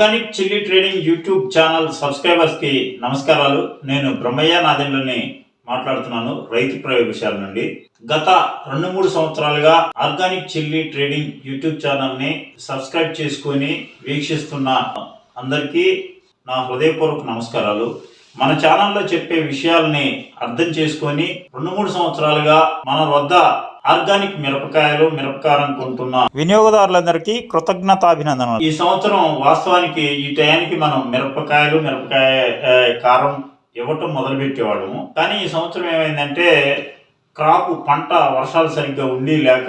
Organic chilli trading YouTube channel సబ్స్క్రైబర్స్కి నమస్కారాలు. నేను బ్రహ్మయ్య నాదెండ్లని మాట్లాడుతున్నాను రైతు ప్రయోగశాల నుండి. గత రెండు మూడు సంవత్సరాలుగా ఆర్గానిక్ చిల్లీ ట్రేడింగ్ యూట్యూబ్ ఛానల్ని సబ్స్క్రైబ్ చేసుకొని వీక్షిస్తున్న అందరికీ నా హృదయపూర్వక నమస్కారాలు. మన ఛానల్లో చెప్పే విషయాల్ని అర్థం చేసుకొని రెండు మూడు సంవత్సరాలుగా మన వద్ద ఆర్గానిక్ మిరపకాయలు మిరపకారం కొంటున్న. వినియోగదారులందరికీ కృతజ్ఞతాభినందనలు. ఈ సంవత్సరం వాస్తవానికి ఈ టయానికి మనం మిరపకాయలు మిరపకాయ కారం ఇవ్వటం మొదలు పెట్టేవాళ్ళము కానీ ఈ సంవత్సరం ఏమైందంటే క్రాప్ పంట వర్షాలు సరిగ్గా ఉండి లేక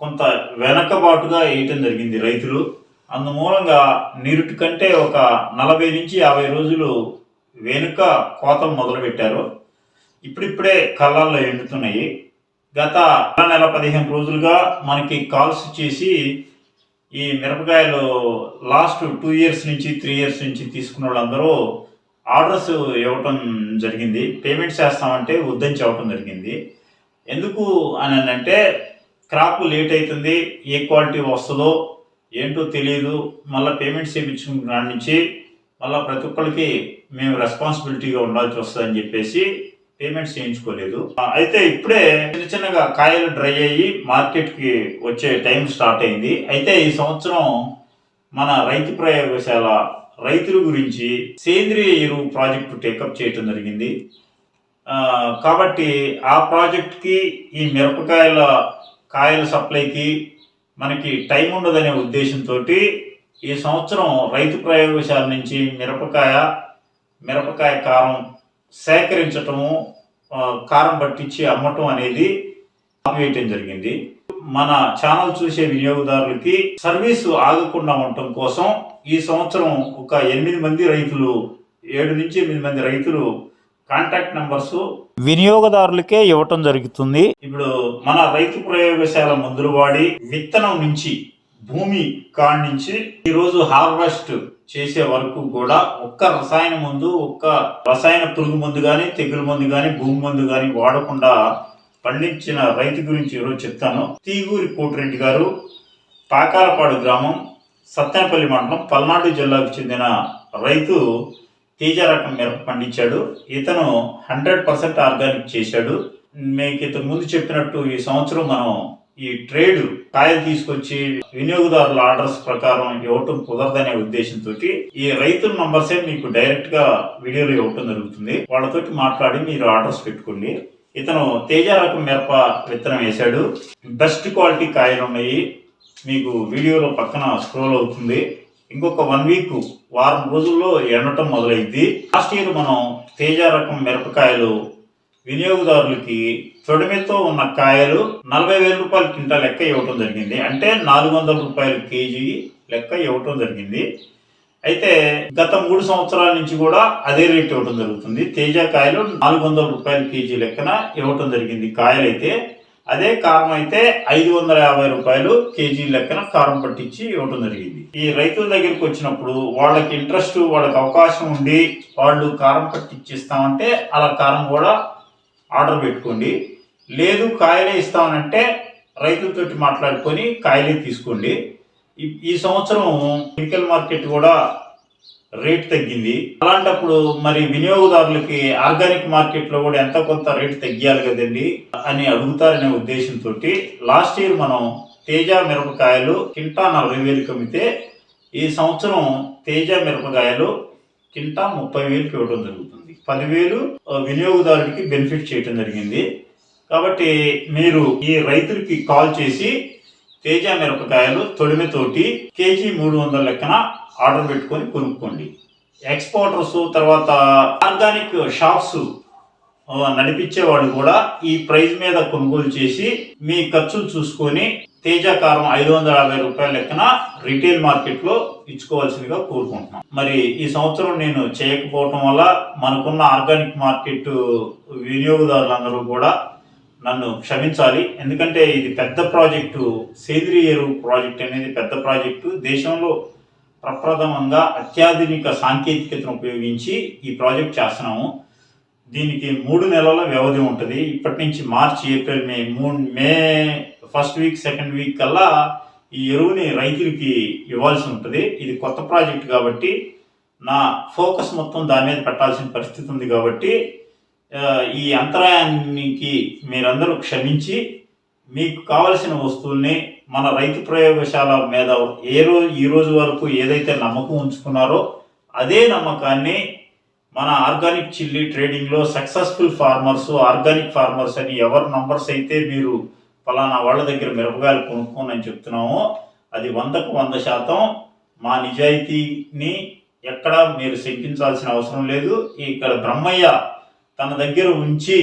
కొంత వెనకబాటుగా వేయటం జరిగింది రైతులు. అందుమూలంగా నిరుటి కంటే ఒక నలభై నుంచి యాభై రోజులు వెనుక కోతం మొదలు పెట్టారు ఇప్పుడిప్పుడే కళ్ళల్లో ఎండుతున్నాయి. గత నెల పదిహేను రోజులుగా మనకి కాల్స్ చేసి ఈ మిరపకాయలు లాస్ట్ టూ ఇయర్స్ నుంచి త్రీ ఇయర్స్ నుంచి తీసుకున్న వాళ్ళందరూ ఆర్డర్స్ ఇవ్వటం జరిగింది. పేమెంట్స్ చేస్తామంటే వద్దని చెప్పడం జరిగింది. ఎందుకు అని అంటే క్రాప్ లేట్ అవుతుంది ఏ క్వాలిటీ వస్తుందో ఏంటో తెలియదు మళ్ళీ పేమెంట్స్ చేయించుకున్న నుంచి మళ్ళీ ప్రతి ఒక్కరికి మేము రెస్పాన్సిబిలిటీగా ఉండాల్సి వస్తుందని చెప్పేసి పేమెంట్స్ చేయించుకోలేదు. అయితే ఇప్పుడే చిన్న చిన్నగా కాయలు డ్రై అయ్యి మార్కెట్కి వచ్చే టైం స్టార్ట్ అయింది. అయితే ఈ సంవత్సరం మన రైతు ప్రయోగశాల రైతుల గురించి సేంద్రియ ఎరువు ప్రాజెక్టు టేకప్ చేయటం జరిగింది. కాబట్టి ఆ ప్రాజెక్ట్కి ఈ మిరపకాయల కాయల సప్లైకి మనకి టైం ఉండదనే ఉద్దేశంతో ఈ సంవత్సరం రైతు ప్రయోగశాల నుంచి మిరపకాయ మిరపకాయ కారం సేకరించటము కారం పట్టించి అమ్మటం అనేది ఆపివేయటం జరిగింది. మన ఛానల్ చూసే వినియోగదారులకి సర్వీసు ఆగకుండా ఉండటం కోసం ఈ సంవత్సరం ఒక ఎనిమిది మంది రైతులు ఏడు నుంచి ఎనిమిది మంది రైతులు కాంటాక్ట్ నంబర్స్ వినియోగదారులకే ఇవ్వటం జరుగుతుంది. ఇప్పుడు మన రైతు ప్రయోగశాల మందులు వాడి విత్తనం నుంచి భూమి కాడి నుంచి ఈరోజు హార్వెస్ట్ చేసే వరకు కూడా ఒక్క రసాయన మందు ఒక్క రసాయన పురుగు మందు కానీ తెగులు మందు కానీ భూమి మందు కానీ వాడకుండా పండించిన రైతు గురించి ఈరోజు చెప్తాను. తీగూరి కోటిరెడ్డి గారు పాకాలపాడు గ్రామం సత్తెనపల్లి మండలం పల్నాడు జిల్లాకు చెందిన రైతు తేజ రకం మిరప పండించాడు. ఇతను హండ్రెడ్ పర్సెంట్ ఆర్గానిక్ చేశాడు. మీకు ఇంతకు ముందు చెప్పినట్టు ఈ సంవత్సరం మనం ఈ ట్రేడ్ కాయలు తీసుకొచ్చి వినియోగదారుల ఆర్డర్స్ ప్రకారం ఇవ్వటం కుదరదనే ఉద్దేశంతో ఈ రైతుల నంబర్సే మీకు డైరెక్ట్గా వీడియోలో ఇవ్వటం జరుగుతుంది. వాళ్ళతోటి మాట్లాడి మీరు ఆర్డర్స్ పెట్టుకోండి. ఇతను తేజ రకం మిరప విత్తనం వేశాడు. బెస్ట్ క్వాలిటీ కాయలు ఉన్నాయి. మీకు వీడియోలో పక్కన స్క్రోల్ అవుతుంది. ఇంకొక వన్ వీక్ వారం రోజుల్లో ఎండటం మొదలైంది. లాస్ట్ ఇయర్ మనం తేజ రకం మిరపకాయలు వినియోగదారులకి చొడమితో ఉన్న కాయలు నలభై వేల రూపాయల కింటా లెక్క ఇవ్వటం జరిగింది. అంటే నాలుగు వందల రూపాయల కేజీ లెక్క ఇవ్వటం జరిగింది. అయితే గత మూడు సంవత్సరాల నుంచి కూడా అదే రేట్ ఇవ్వటం జరుగుతుంది. తేజ కాయలు నాలుగు వందల రూపాయల కేజీ లెక్కన ఇవ్వటం జరిగింది. కాయలైతే అదే కారం అయితే ఐదు వందల యాభై రూపాయలు కేజీ లెక్కన కారం పట్టించి ఇవ్వటం జరిగింది. ఈ రైతుల దగ్గరికి వచ్చినప్పుడు వాళ్ళకి ఇంట్రెస్ట్ వాళ్ళకి అవకాశం ఉండి వాళ్ళు కారం పట్టించిస్తామంటే అలా కారం కూడా ఆర్డర్ పెట్టుకోండి. లేదు కాయలే ఇస్తామనంటే రైతులతోటి మాట్లాడుకొని కాయలే తీసుకోండి. ఈ- సంవత్సరం కెమికల్ మార్కెట్ కూడా రేట్ తగ్గింది. అలాంటప్పుడు మరి వినియోగదారులకి ఆర్గానిక్ మార్కెట్లో కూడా ఎంత కొంత రేట్ తగ్గియాలి కదండి అని అడుగుతారనే ఉద్దేశంతో లాస్ట్ ఇయర్ మనం తేజ మిరపకాయలు కింటా నలభై వేలకు అమ్మితే ఈ సంవత్సరం తేజ మిరపకాయలు కింటా ముప్పై వేలకు ఇవ్వడం జరుగుతుంది. పదివేలు వినియోగదారుడికి బెనిఫిట్ చేయటం జరిగింది. కాబట్టి మీరు ఈ రైతులకి కాల్ చేసి తేజ మిరపకాయలు తొడిమితోటి కేజీ మూడు వందల లెక్కన ఆర్డర్ పెట్టుకొని కొనుక్కోండి. ఎక్స్పోర్టర్స్ తర్వాత ఆర్గానిక్ షాప్స్ నడిపించేవాడు నడిపించే వాళ్ళు కూడా ఈ ప్రైస్ మీద కొనుగోలు చేసి మీ ఖర్చులు చూసుకొని తేజ కారం ఐదు వందల అరవై రూపాయల లెక్కన రిటైల్ మార్కెట్లో ఇచ్చుకోవాల్సిందిగా కోరుకుంటున్నాం. మరి ఈ సంవత్సరం నేను చేయకపోవటం వల్ల మనకున్న ఆర్గానిక్ మార్కెట్ వినియోగదారులందరూ కూడా నన్ను క్షమించాలి. ఎందుకంటే ఇది పెద్ద ప్రాజెక్టు సేంద్రియ ఎరువు ప్రాజెక్ట్ అనేది పెద్ద ప్రాజెక్టు. దేశంలో ప్రప్రథమంగా అత్యాధునిక సాంకేతికతను ఉపయోగించి ఈ ప్రాజెక్ట్ చేస్తున్నాము. దీనికి మూడు నెలల వ్యవధి ఉంటుంది. ఇప్పటి నుంచి మార్చి ఏప్రిల్ మే మూడు May first week second week కల్లా ఈ ఎరువుని రైతులకి ఇవ్వాల్సి ఉంటుంది. ఇది కొత్త ప్రాజెక్ట్ కాబట్టి నా ఫోకస్ మొత్తం దాని మీద పెట్టాల్సిన పరిస్థితి ఉంది కాబట్టి ఈ అంతరాయానికి మీరందరూ క్షమించి మీకు కావలసిన వస్తువుల్ని మన రైతు ప్రయోగశాల మీద ఏ రోజు ఈ రోజు వరకు ఏదైతే నమ్మకం ఉంచుకున్నారో అదే నమ్మకాన్ని మన ఆర్గానిక్ చిల్లీ ట్రేడింగ్లో సక్సెస్ఫుల్ ఫార్మర్స్ ఆర్గానిక్ ఫార్మర్స్ అని ఎవరు నంబర్స్ అయితే మీరు ఫలానా వాళ్ళ దగ్గర మిరపకాయలు కొనుక్కోనని చెప్తున్నామో అది వందకు వంద శాతం మా నిజాయితీని ఎక్కడ మీరు శంకించాల్సిన అవసరం లేదు. ఇక్కడ బ్రహ్మయ్య తన దగ్గర ఉంచి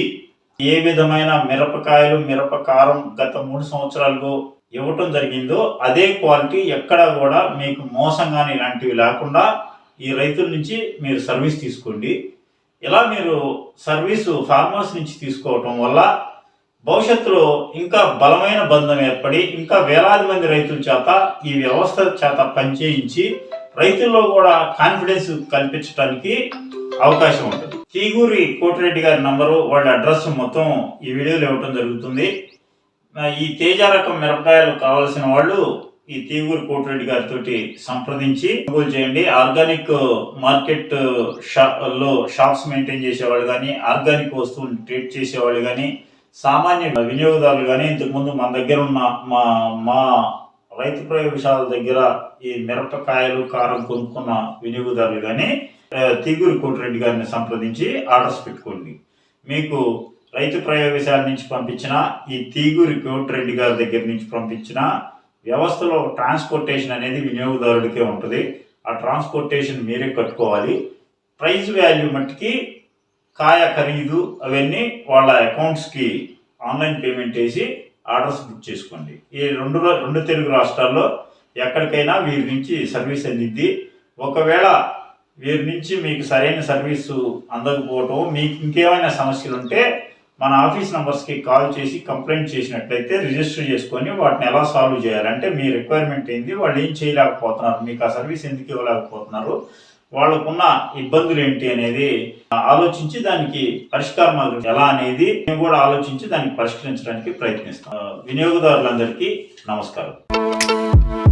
ఏ విధమైన మిరపకాయలు మిరపకారం గత మూడు సంవత్సరాలు ఇవ్వటం జరిగిందో అదే క్వాలిటీ ఎక్కడ కూడా మీకు మోసం కానీ ఇలాంటివి లేకుండా ఈ రైతుల నుంచి మీరు సర్వీస్ తీసుకోండి. ఇలా మీరు సర్వీసు ఫార్మర్స్ నుంచి తీసుకోవటం వల్ల భవిష్యత్తులో ఇంకా బలమైన బంధం ఏర్పడి ఇంకా వేలాది మంది రైతుల చేత ఈ వ్యవస్థ చేత పనిచేయించి రైతుల్లో కూడా కాన్ఫిడెన్స్ కల్పించడానికి అవకాశం ఉంటుంది. తీగూరి కోటిరెడ్డి గారి నంబరు వాళ్ళ అడ్రస్ మొత్తం ఈ వీడియోలో ఇవ్వటం జరుగుతుంది. ఈ తేజ రకం మిరపకాయలు కావాల్సిన వాళ్ళు ఈ తీగూరి కోటిరెడ్డి గారితో సంప్రదించి కొనుగోలు చేయండి. ఆర్గానిక్ మార్కెట్ షాప్లో షాప్స్ మెయింటైన్ చేసేవాళ్ళు కానీ ఆర్గానిక్ వస్తువులు ట్రీట్ చేసేవాళ్ళు కానీ సామాన్య వినియోగదారులు కానీ ఇంతకుముందు మన దగ్గర ఉన్న మా మా రైతు ప్రయోగశాల దగ్గర ఈ మిరపకాయలు కారం కొనుక్కున్న వినియోగదారులు కానీ తీగూరి కోటిరెడ్డి గారిని సంప్రదించి ఆర్డర్స్ పెట్టుకోండి. మీకు రైతు ప్రయోగశాల నుంచి పంపించిన ఈ తీగూరి కోటిరెడ్డి గారి దగ్గర నుంచి పంపించిన వ్యవస్థలో ట్రాన్స్పోర్టేషన్ అనేది వినియోగదారుడికే ఉంటుంది. ఆ ట్రాన్స్పోర్టేషన్ మీరే కట్టుకోవాలి. ప్రైస్ వాల్యూ మట్టుకి కాయ ఖరీదు అవన్నీ వాళ్ళ అకౌంట్స్కి ఆన్లైన్ పేమెంట్ చేసి ఆర్డర్స్ బుక్ చేసుకోండి. ఈ రెండు రెండు తెలుగు రాష్ట్రాల్లో ఎక్కడికైనా వీరి నుంచి సర్వీస్ అందిద్ది. ఒకవేళ వీరి నుంచి మీకు సరైన సర్వీసు అందకపోవటం మీకు ఇంకేమైనా సమస్యలు ఉంటే మన ఆఫీస్ నంబర్స్కి కాల్ చేసి కంప్లైంట్ చేసినట్లయితే రిజిస్టర్ చేసుకొని వాటిని ఎలా సాల్వ్ చేయాలంటే మీ రిక్వైర్మెంట్ ఏంది? వాళ్ళు ఏం చేయలేకపోతున్నారు? మీకు ఆ సర్వీస్ ఎందుకు ఇవ్వలేకపోతున్నారు? వాళ్ళకున్న ఇబ్బందులు ఏంటి అనేది ఆలోచించి దానికి పరిష్కార మార్గం ఎలా అనేది మేము కూడా ఆలోచించి దానికి పరిష్కరించడానికి ప్రయత్నిస్తాం. వినియోగదారులందరికీ నమస్కారం.